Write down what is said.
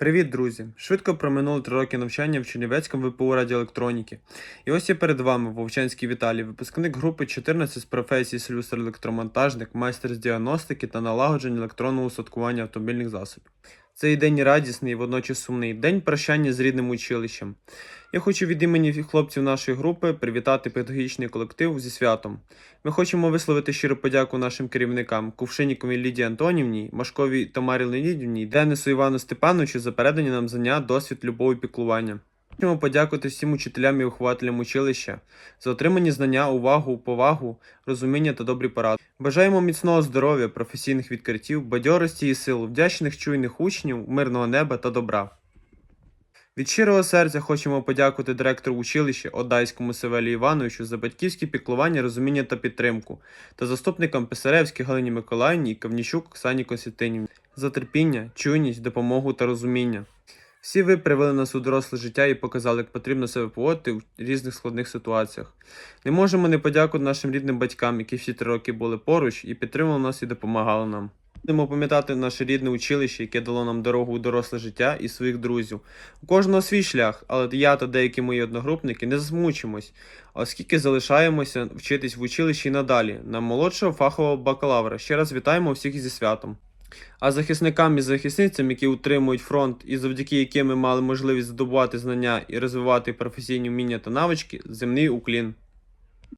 Привіт, друзі! Швидко проминули три роки навчання в Чернівецькому ВПУ радіоелектроніки. І ось я перед вами, Вовчанський Віталій, випускник групи 14 з професії слюсар-електромонтажник, майстер з діагностики та налагодження електронного усадкування автомобільних засобів. Цей день радісний водночас сумний день прощання з рідним училищем. Я хочу від імені хлопців нашої групи привітати педагогічний колектив зі святом. Ми хочемо висловити щиру подяку нашим керівникам Кувшинікові Лідії Антонівні, Машковій Тамарі Леонідівні, Денису Івану Степановичу за передані нам знання, досвід, любов і піклування. Хочемо подякувати всім учителям і вихователям училища за отримані знання, увагу, повагу, розуміння та добрі поради. Бажаємо міцного здоров'я, професійних відкриттів, бадьорості і сил, вдячних чуйних учнів, мирного неба та добра. Від щирого серця хочемо подякувати директору училища Одайському Севелію Івановичу за батьківське піклування, розуміння та підтримку, та заступникам Писаревській Галині Миколаївні і Кавнічук Оксані Константинівні за терпіння, чуйність, допомогу та розуміння. Всі ви привели нас у доросле життя і показали, як потрібно себе поводити в різних складних ситуаціях. Не можемо не подякувати нашим рідним батькам, які всі три роки були поруч і підтримували нас і допомагали нам. Будемо пам'ятати наше рідне училище, яке дало нам дорогу у доросле життя і своїх друзів. У кожного свій шлях, але я та деякі мої одногрупники не засмучимось, оскільки залишаємося вчитись в училищі і надалі на молодшого фахового бакалавра. Ще раз вітаємо всіх зі святом. А захисникам і захисницям, які утримують фронт і завдяки яким ми мали можливість здобувати знання і розвивати професійні вміння та навички, земний уклін.